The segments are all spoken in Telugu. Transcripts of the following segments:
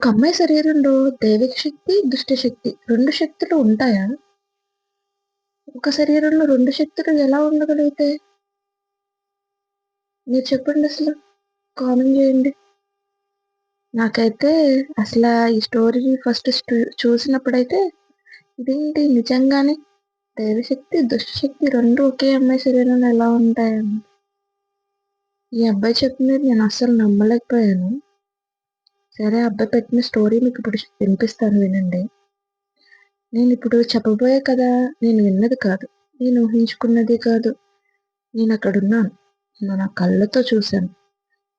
ఒక అమ్మాయి శరీరంలో దైవిక శక్తి, దుష్ట శక్తి రెండు శక్తులు ఉంటాయా? ఒక శరీరంలో రెండు శక్తులు ఎలా ఉండగలిగితే మీరు చెప్పండి అసలు. కామెంట్ చేయండి. నాకైతే అసలు ఈ స్టోరీ ఫస్ట్ చూసినప్పుడైతే ఇదేంటి నిజంగానే దైవశక్తి, దుష్టశక్తి రెండు ఒకే అమ్మాయి శరీరంలో ఎలా ఉంటాయని. ఈ అబ్బాయి చెప్పినది నేను అస్సలు నమ్మలేకపోయాను. సరే అబ్బాయి పెట్టిన స్టోరీ మీకు ఇప్పుడు వినిపిస్తాను వినండి. నేను ఇప్పుడు చెప్పబోయే కదా నేను విన్నది కాదు. నేను ఊహించుకున్నది కాదు. నేను అక్కడున్నాను. నేను నా కళ్ళతో చూశాను.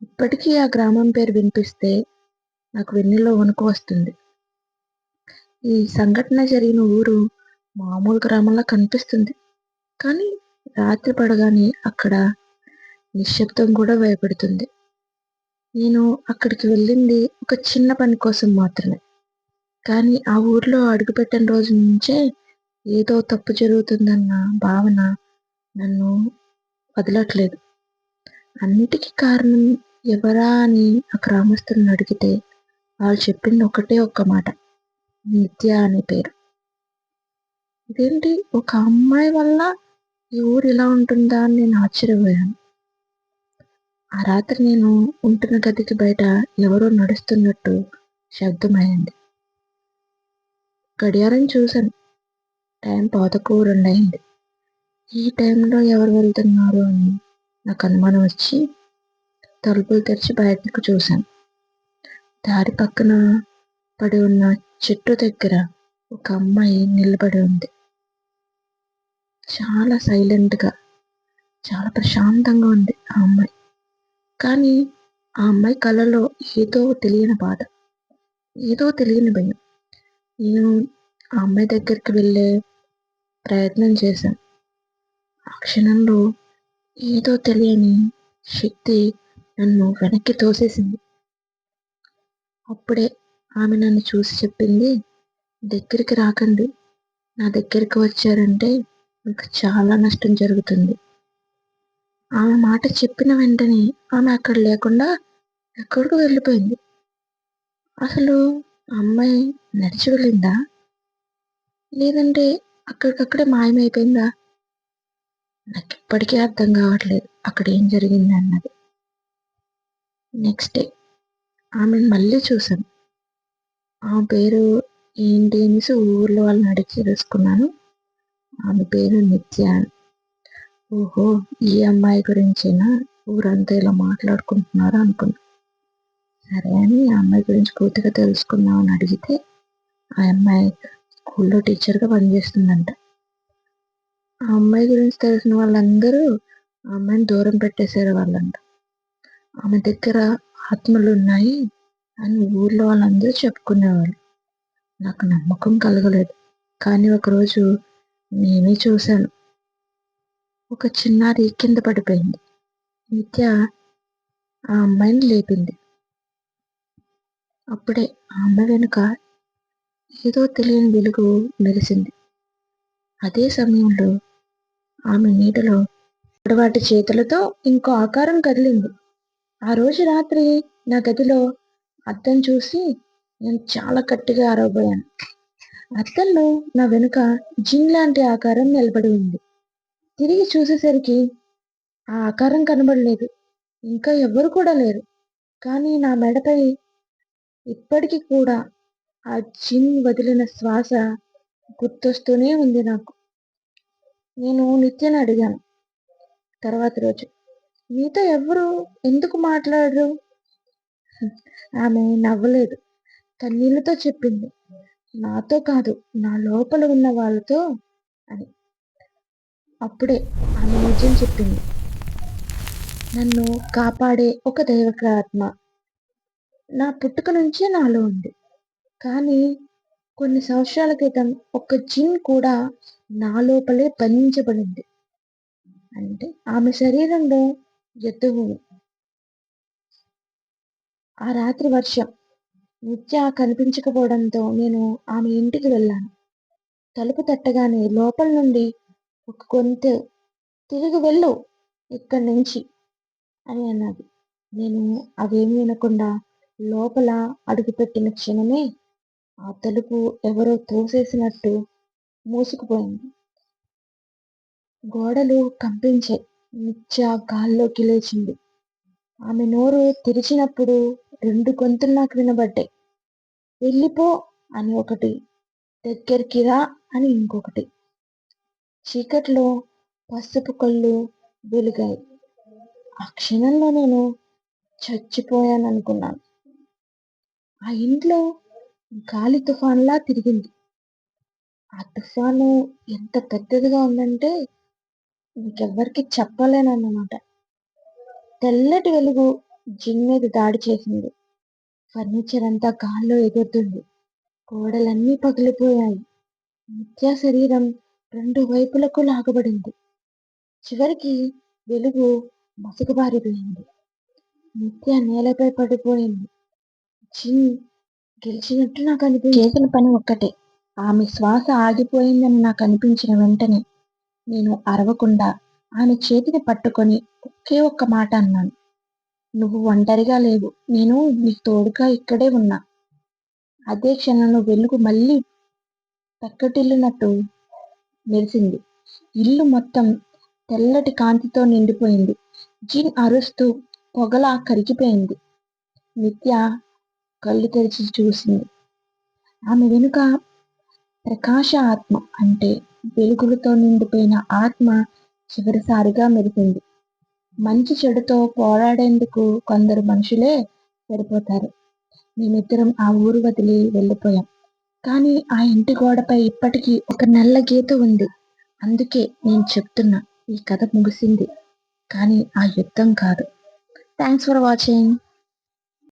ఇప్పటికీ ఆ గ్రామం పేరు వినిపిస్తే నాకు వెన్నెలో వణుకు వస్తుంది. ఈ సంఘటన జరిగిన ఊరు మామూలు గ్రామంలా కనిపిస్తుంది. కానీ రాత్రి పడగానే అక్కడ నిశ్శబ్దం కూడా భయపెడుతుంది. నేను అక్కడికి వెళ్ళింది ఒక చిన్న పని కోసం మాత్రమే. కానీ ఆ ఊర్లో అడుగుపెట్టిన రోజు నుంచే ఏదో తప్పు జరుగుతుందన్న భావన నన్ను వదలట్లేదు. అన్నిటికీ కారణం ఎవరా అని ఆ గ్రామస్తులను అడిగితే వాళ్ళు చెప్పింది ఒకటే ఒక్క మాట. నిత్య అనే పేరు. ఇదేంటి ఒక అమ్మాయి వల్ల ఈ ఊరు ఇలా ఉంటుందా అని నేను ఆశ్చర్యపోయాను. ఆ రాత్రి నేను ఉంటున్న గదికి బయట ఎవరో నడుస్తున్నట్టు శబ్దమైంది గడియారం చూశాను. టైం పాతకు రెండయింది. ఈ టైంలో ఎవరు వెళ్తున్నారు అని నాకు అనుమానం వచ్చి తలుపులు తెరిచి బయటకు చూశాను. దారి పక్కన పడి ఉన్న చెట్టు దగ్గర ఒక అమ్మాయి నిలబడి ఉంది. చాలా సైలెంట్‌గా, చాలా ప్రశాంతంగా ఉంది ఆ అమ్మాయి. కానీ ఆ అమ్మాయి కళ్ళలో ఏదో తెలియని బాధ. ఏదో తెలియని భయం. నేను ఆ అమ్మాయి దగ్గరికి వెళ్ళే ప్రయత్నం చేశాను. ఆ క్షణంలో ఏదో తెలియని శక్తి నన్ను వెనక్కి తోసేసింది. అప్పుడే ఆమె నన్ను చూసి చెప్పింది, దగ్గరికి రాకండి. నా దగ్గరికి వచ్చారంటే మీకు చాలా నష్టం జరుగుతుంది. ఆమె మాట చెప్పిన వెంటనే ఆమె అక్కడ లేకుండా ఎక్కడికి వెళ్ళిపోయింది. అసలు ఆ అమ్మాయి నడిచి వెళ్ళిందా? లేదంటే అక్కడికక్కడే మాయమైపోయిందా? నాకు నాకిప్పటికీ అర్థం కావట్లేదు అక్కడ ఏం జరిగింది అన్నది. నెక్స్ట్ డే ఆమెను మళ్ళీ చూశాను. ఆమె పేరు ఏంటి అనేసి ఊర్లో వాళ్ళని అడిగి తెలుసుకున్నాను. ఆమె పేరు నిత్య అని. ఓహో! ఈ అమ్మాయి గురించేనా ఊరంతా ఇలా మాట్లాడుకుంటున్నారు అనుకున్నా. సరే అని ఆ అమ్మాయి గురించి పూర్తిగా తెలుసుకుందాం అని అడిగితే ఆ అమ్మాయి స్కూల్లో టీచర్‌గా పనిచేస్తుందంట. ఆ అమ్మాయి గురించి తెలిసిన వాళ్ళందరూ ఆ అమ్మాయిని దూరం పెట్టేశారు వాళ్ళంట. ఆమె దగ్గర ఆత్మలు ఉన్నాయి అని ఊర్లో వాళ్ళందరూ చెప్పుకునేవాళ్ళు. నాకు నమ్మకం కలగలేదు. కానీ ఒకరోజు నేనే చూశాను. ఒక చిన్నారి కింద పడిపోయింది. నిత్య ఆ అమ్మాయిని లేపింది. అప్పుడే ఆ అమ్మాయి వెనుక ఏదో తెలియని వెలుగు మెరిసింది. అదే సమయంలో ఆమె నీటిలో పొడవాటి చేతులతో ఇంకో ఆకారం కదిలింది. ఆ రోజు రాత్రి నా గదిలో అద్దం చూసి నేను చాలా గట్టిగా అరవబోయాను. అద్దంలో నా వెనుక జిన్ లాంటి ఆకారం నిలబడి ఉంది. తిరిగి చూసేసరికి ఆ ఆకారం కనబడలేదు. ఇంకా ఎవ్వరు కూడా లేరు. కానీ నా మెడపై ఇప్పటికీ కూడా ఆ జిన్ వదిలిన శ్వాస గుర్తొస్తూనే ఉంది నాకు. నేను నిత్యని అడిగాను తర్వాత రోజు. మీతో ఎవ్వరు ఎందుకు మాట్లాడరు? ఆమె నవ్వలేదు. కన్నీళ్ళతో చెప్పింది. నాతో కాదు నా లోపల ఉన్న వాళ్ళతో అని. అప్పుడే ఆమె నిజం చెప్పింది. నన్ను కాపాడే ఒక దైవక్రాత్మ నా పుట్టుక నుంచే నాలో ఉంది. కానీ కొన్ని సంవత్సరాల క్రితం ఒక జిన్ కూడా నా లోపలే బంధించబడింది. అంటే ఆమె శరీరంలో యుద్ధభూమి. ఆ రాత్రి వర్షం. నిత్య కనిపించకపోవడంతో నేను ఆమె ఇంటికి వెళ్ళాను. తలుపు తట్టగానే లోపల నుండి ఒక గొంతు తిరిగి వెళ్ళు ఇక్కడి నుంచి అని అన్నది. నేను అవేమి వినకుండా లోపల అడుగుపెట్టిన క్షణమే ఆ తలుపు ఎవరో తోసేసినట్టు మూసుకుపోయింది. గోడలు కంపించే నిత్య గాల్లోకి లేచింది. ఆమె నోరు తెరిచినప్పుడు రెండు గొంతులు నాకు వినబడ్డాయి. వెళ్ళిపో అని ఒకటి దగ్గరికి రా అని ఇంకొకటి. చీకట్లో పసుపు కళ్ళు వెలిగాయి. ఆ క్షణంలో నేను చచ్చిపోయాను అనుకున్నాను ఆ ఇంట్లో గాలి తుఫాన్లా తిరిగింది. ఆ తుఫాను ఎంత పెద్దదిగా ఉందంటే ఇంకెవ్వరికి చెప్పలేనన్నమాట. తెల్లటి వెలుగు జిన్ మీద దాడి చేసింది. ఫర్నిచర్ అంతా గాల్లో ఎగురుతుంది. గోడలన్నీ పగిలిపోయాయి. నిత్య శరీరం రెండు వైపులకు లాగబడింది. చివరికి వెలుగు మసకబారిపోయింది. నిత్య నేలపై పడిపోయింది. జిన్ గెలిచినట్టు నాకు అనిపించింది. చేసిన పని ఒక్కటే. ఆమె శ్వాస ఆగిపోయిందని నాకు అనిపించిన వెంటనే నేను అరవకుండా ఆమె చేతిని పట్టుకొని ఒకే ఒక్క మాట అన్నాను. నువ్వు ఒంటరిగా లేవు. నేను నీకు తోడుగా ఇక్కడే ఉన్నా. అదే క్షణంలో వెలుగు మళ్ళీ పక్కటిల్లునట్టు మెరిసింది. ఇల్లు మొత్తం తెల్లటి కాంతితో నిండిపోయింది. జిన్ అరుస్తూ పొగలా కరిగిపోయింది. నిత్య కళ్ళు తెరిచి చూసింది. ఆమె వెనుక ప్రకాశ ఆత్మ అంటే వెలుగులతో నిండిపోయిన ఆత్మ చివరిసారిగా మెరిసింది. మంచి చెడుతో పోరాడేందుకు కొందరు మనుషులే సరిపోతారు. మేమిద్దరం ఆ ఊరు వదిలి వెళ్ళిపోయాం. కానీ ఆ ఇంటి గోడపై ఇప్పటికీ ఒక నల్ల గీత ఉంది. అందుకే నేను చెప్తున్నా ఈ కథ ముగిసింది. కానీ ఆ యుద్ధం కాదు. Thanks for watching